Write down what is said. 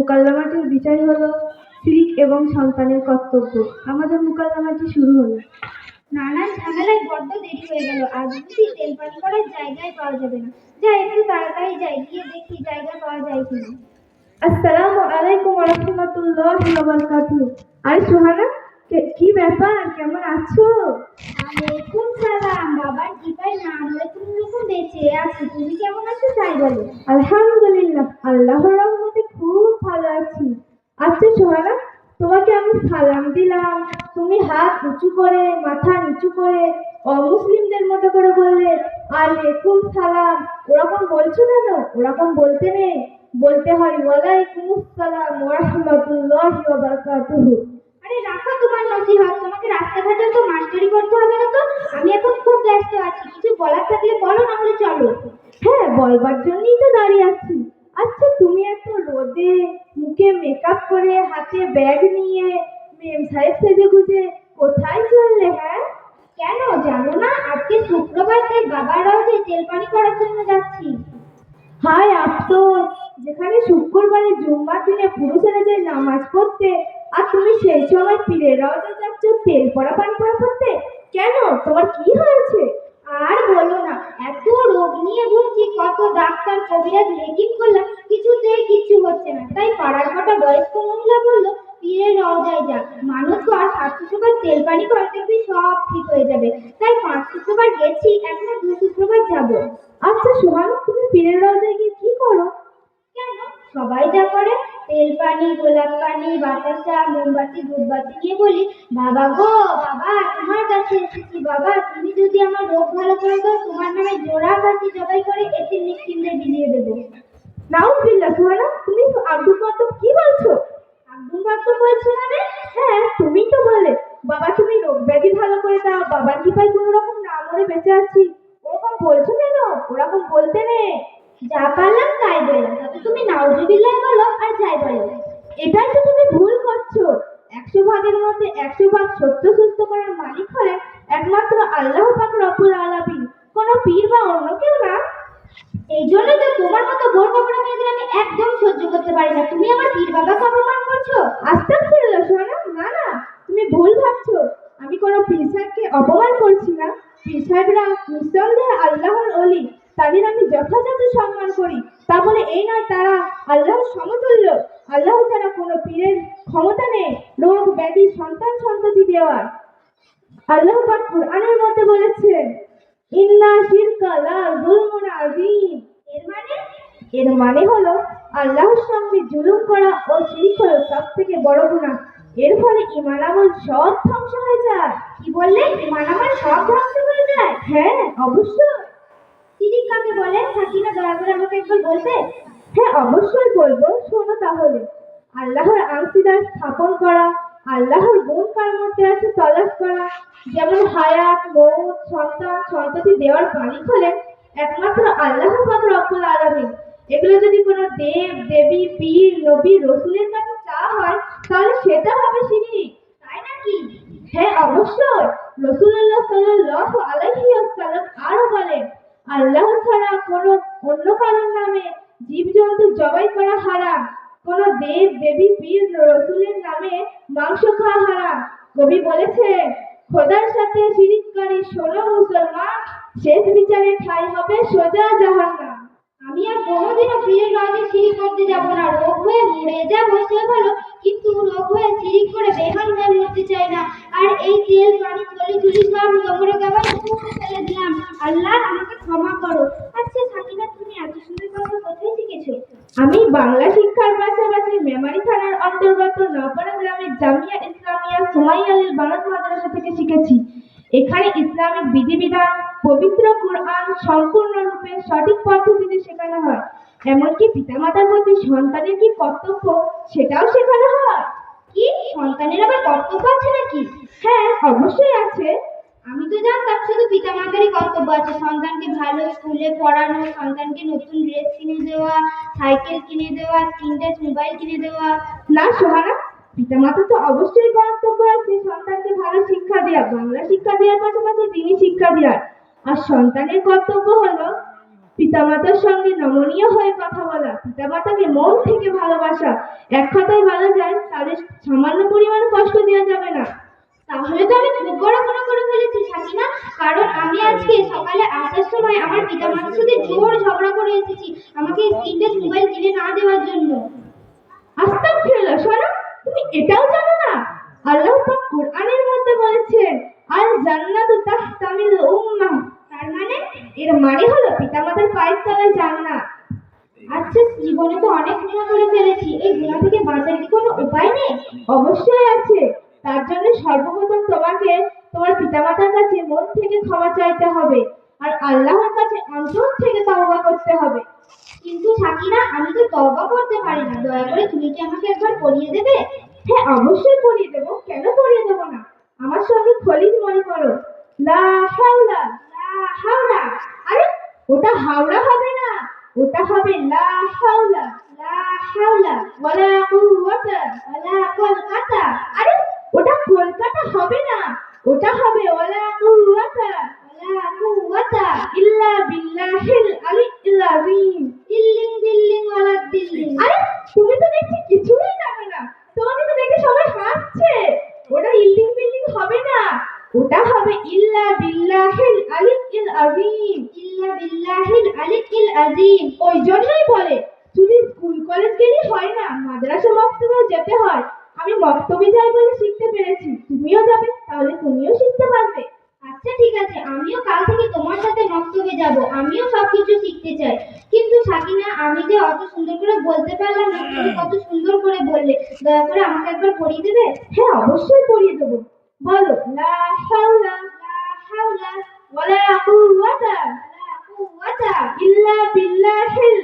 মোকাল্লামাটির বিষয় হলো শিরিক এবং সন্তানের কর্তব্য। আমাদের মোকাল্লামাটি শুরু হলো। নানান ঝামেলায় বড্ড দেরি হয়ে গেল। আজ বুঝি তেল পানি করার জায়গায় পাওয়া যাবে না। যাই একটু তাড়াতাড়ি যাই গিয়ে দেখি জায়গা পাওয়া যায় কিনা। আসসালামু আলাইকুম রহমতুল্লাহ বারাকাতুহু। আরে সোহানা কে- কি ব্যাপার? কেমন আছো? আলাইকুম সালাম। বাবার কৃপায় না হলে তুমি রকম বেঁচে আছি। তুমি কেমন আছো তাই বলো। আলহামদুলিল্লাহ আল্লাহ রহমতে সোহানা তোমাকে আমি সালাম দিলাম। তুমি হাত উঁচু করে মাথা নিচু করে অমুসলিমদের মতো করে বললে আলাইকুম সালাম। ওরকম বলছো কেন ওরকম বলতে নেই। বলতে হয় ওয়ালাইকুম আসসালাম ওয়া বারাকাতুহু আরে রাখো তোমার নসিহত। তোমাকে রাস্তাঘাটে তো মাস্টারি করতে হবে না তো? আমি এখন খুব ব্যস্ত আছি। কিছু বলার থাকলে বলো না হলে চলো। হ্যাঁ বলবার জন্যই তো দাঁড়িয়ে আছি। আচ্ছা তুমি এত রোদে মুখে মেকআপ করে হাতে ব্যাগ নিয়ে মেম সাহেব সেজে গুজে কোথায় চললে হ্যাঁ? কেন? জানো না, আজকে শুক্রবার, তাই বাবারাও যে তেল পানি করার জন্য যাচ্ছি। হায় আফসোস! যেখানে শুক্রবারে জুম্মার দিনে পুরুষেরা যায় নামাজ পড়তে, আর তুমি সেই সময় পীরেরাও যে যাচ্ছ তেল পড়া, পানি পড়া করতে? কেন? তোমার কি হয়েছে? আর বলো না, এত রোগ নিয়ে ভুগছি কত ডাক্তার, কবিরাজ লেকিন করলাম, কিছুতেই কিছু হচ্ছে না। তাই পাড়ার কটা বয়স্ক মহিলা বলল পীরের রওজায় যা, মানুষ তো আর সাত শুক্রবার তেল পানি করতে দেখবি সব ঠিক হয়ে যাবে। তাই পাঁচ শুক্রবার গেছি, এখনও দু শুক্রবার যাব। আচ্ছা সোহান তুমি পীরের রওজায় গিয়ে কি করো? সবাই যা করে, তেল পানি, গোলাপ পানি, বাতাসা, মোমবাতি, ধূপবাতি নিয়ে বলি? বাবা গো, বাবা, তোমার কাছে এসেছি, বাবা, তুমি যদি আমার রোগ ভালো করে দাও, তোমার নামে জোড়া কাশি জবাই করে এতে মিষ্টিদের বিলিয়ে দেবো। নাউজুবিল্লাহ সোহানা, তুমি তো আব্দুল মাতুব কি বলছো? আব্দুল বাত্তু বলছি মানে? হ্যাঁ তুমি তো বলে। বাবা, তুমি রোগ ব্যাধি ভালো করে দাও, বাবার কৃপায় কোনো রকম না মরে বেঁচে আছি। ওরকম বলছো কেন? ওরকম বলতে নেই। যা পারলাম তাই বললাম তাতে তুমি নাউজুবিল্লাহ বলো আর যাই বলো। এটাই তো তুমি ভুল করছ। একশো ভাগের মধ্যে একশো ভাগ সত্য সুস্থ করার মালিক হলেন একমাত্র আল্লাহ পাক রব্বুল আলামিন। কোনো পীর বা অন্য কেউ না। এই জন্য তো তোমার মতো ভোর কাপড়া মেয়েদের আমি একদম সহ্য করতে পারি না। তুমি আমার পীর বাবাকে অপমান করছ? আস্তে আস্তাগফিরুল্লাহ, সোনা। না না, তুমি ভুল ভাবছ। আমি কোনো পীর সাহেবকে অপমান করছি না। পীর সাহেবরা নিঃসন্দেহে আল্লাহর অলি তাদের আমি যথাযথ সম্মান করি। তা বলে এই নয় তারা আল্লাহর সমতুল্য। আল্লাহ ছাড়া কোনো পীরের ক্ষমতা নেই রোগ ব্যাধি সন্তান সন্ততি দেওয়ার। আল্লাহ পাক কুরআনের মধ্যে বলেছেন, ইন্না শিরকা লা যুলমুন আযীম। এর মানে? এর মানে হলো আল্লাহর সঙ্গে জুলুম করা ও শিরিক হলো সব থেকে বড় গুনাহ। এর ফলে ইমান আমল সব ধ্বংস হয়ে যায়। কি বললে? ইমান আমার সব ধ্বংস হয়ে যায়। হ্যাঁ অবশ্যই। সিরিক কাকে বলে সাকিনা দয়া করে আমাকে একবার বলবে? হ্যাঁ অবশ্যই বলব। শোনো তাহলে। আল্লাহর আংশিদার স্থাপন করা, আল্লাহর গুণ কার মধ্যে আছে তলাশ করা। যেমন হায়াত মৌত সন্তান, সন্ততি দেওয়ার মালিক হলেন একমাত্র আল্লাহ পাক রব্বুল আলামিন। এগুলো যদি কোনো দেব, দেবী, পীর, নবী, রসুলের কাছে চাওয়া হয়, তাহলে সেটা হবে শিরিক তাই নাকি? হ্যাঁ অবশ্যই। রসুল্লাহ সাল্লাল্লাহু আলাইহি ওয়াসাল্লাম আরও বলেন আল্লাহ ছাড়া কোনো অন্য কারোর নামে জীবজন্তু জবাই করা হারাম। কোনো দেব, দেবী, পীর, রসুলের নামে মাংস খাওয়া হারাম। কবি বলেছেন, খোদার সাথে শিরিককারী ষোলো মুসলমান, শেষ বিচারে ঠাই হবে সোজা জাহান্নাম। আমি আর কোনোদিনও পীরের কাজে সিঁড়ি করতে যাব না। রোগ হয়ে মরে যাব সে ভালো কিন্তু রোগ হয়ে সিঁড়ি করে বেহাল হয়ে মরতে চাই না। আর এই তেল, পানি চলি চুলি সব জমরে গাবায় ফেলে দিলাম। আল্লাহ আমাকে বাংলা শিক্ষার পাশাপাশি মেমারি থানার অন্তর্গত নপাড়া গ্রামের জামিয়া ইসলামিয়া সুমাইয়ালিল বানাত মাদ্রাসা থেকে শিখেছি। এখানে ইসলামিক বিধিবিধান, পবিত্র কোরআন সম্পূর্ণরূপে সঠিক পদ্ধতিতে শেখানো হয়। এমনকি পিতামাতার প্রতি সন্তানের কি কর্তব্য সেটাও শেখানো হয়? কি? সন্তানের আবার কর্তব্য আছে নাকি? হ্যাঁ অবশ্যই আছে। আমি তো জানতাম, শুধু পিতা মাতারই কর্তব্য আছে। সন্তানকে ভালো স্কুলে পড়ানো, সন্তানকে নতুন ড্রেস কিনে দেওয়া, সাইকেল কিনে দেওয়া স্ক্রিন টাচ মোবাইল কিনে দেওয়া। না, সোহানা পিতামাতা তো অবশ্যই কর্তব্য আছে। সন্তানকে ভালো শিক্ষা দেওয়া, বাংলা শিক্ষা দেওয়ার পাশাপাশি দিনী শিক্ষা দেওয়ার। আর সন্তানের কর্তব্য হলো পিতামাতার সঙ্গে নমনীয় হয়ে কথা বলা, পিতামাতাকে মন থেকে ভালোবাসা। এক কথায় বলা যায়, তাদের সামান্য পরিমাণ কষ্ট দেওয়া যাবে না। তাহলে তো আমি খুব বড় গুণা করে ফেলেছি সাকিনা কারণ আমি আজকে সকালে আসার সময় আমার পিতামাতার সাথে জোর ঝগড়া করে এসেছি আমাকে টাচ মোবাইল কিনে না দেওয়ার জন্য। আস্তাক ফিরল শোনো তুমি এটাও জানো না? আল্লাহ পাক কোরআনের মধ্যে বলেছেন আল জান্নাতু তাহতামিল উম্মাহ তার মানে এর মানে হলো পিতামাতার পায়ের তলায় জান্নাত। আচ্ছা জীবনে তো অনেক গুণা করে ফেলেছি। এই গুণা থেকে বাঁচার কি কোনো উপায় নেই? অবশ্যই আছে। তার জন্য সর্বপ্রথম তোমাকে তোমার পিতামাতার কাছে মন থেকে ক্ষমা চাইতে হবে আর আল্লাহর কাছে অন্তর থেকে তওবা করতে হবে। কিন্তু সাকিনা, আমি তো তওবা করতে পারি না। দয়া করে তুমি কি আমাকে একবার পড়িয়ে দেবে? হ্যাঁ অবশ্যই পড়িয়ে দেবো। কেন পড়িয়ে দেবো না? আমার সঙ্গে খলিজ মনে করো। লা হাওলা লা হাওলা। আরে, ওটা হাওড়া হবে না। ওটা হবে লা হাওলা লা হাওলা। ওয়ালা কুওয়াতা, ওয়ালা কলকাতা। আরে ওটা কলকাতা হবে না। ওটা হবে ওয়ালা ইল্লা দিল্লিং ওয়ালা তুমি তো দেখছি কিছুই জানো না। তো দেখে সবাই ওটা ইল্ডিং বিল্ডিং হবে না। ওটা হবে ইল্লা ইল্লা বিল্লাহিল ওই জন্যই বলে, শুধু স্কুল কলেজ গেলেই হয় না, মাদ্রাসা, মক্তবে যেতে হয়। আমি মক্তবে যাই বলে শিখতে পেরেছি। তুমিও যাবে তাহলে তুমিও শিখতে পারবে। আচ্ছা ঠিক আছে আমিও কাল থেকে তোমার সাথে মক্তবে যাব। আমিও সবকিছু শিখতে চাই। কিন্তু সাকিনা আমি যে অত সুন্দর করে বলতে পারলাম না তুমি কত সুন্দর করে বললে। দয়া করে আমাকে একবার পড়িয়ে দেবে? হ্যাঁ অবশ্যই পড়িয়ে দেবো। বলো লা হাওলা লা হাওলা ওয়ালা কুওয়াতা ওয়ালা কুওয়াতা ইল্লা বিল্লাহিল।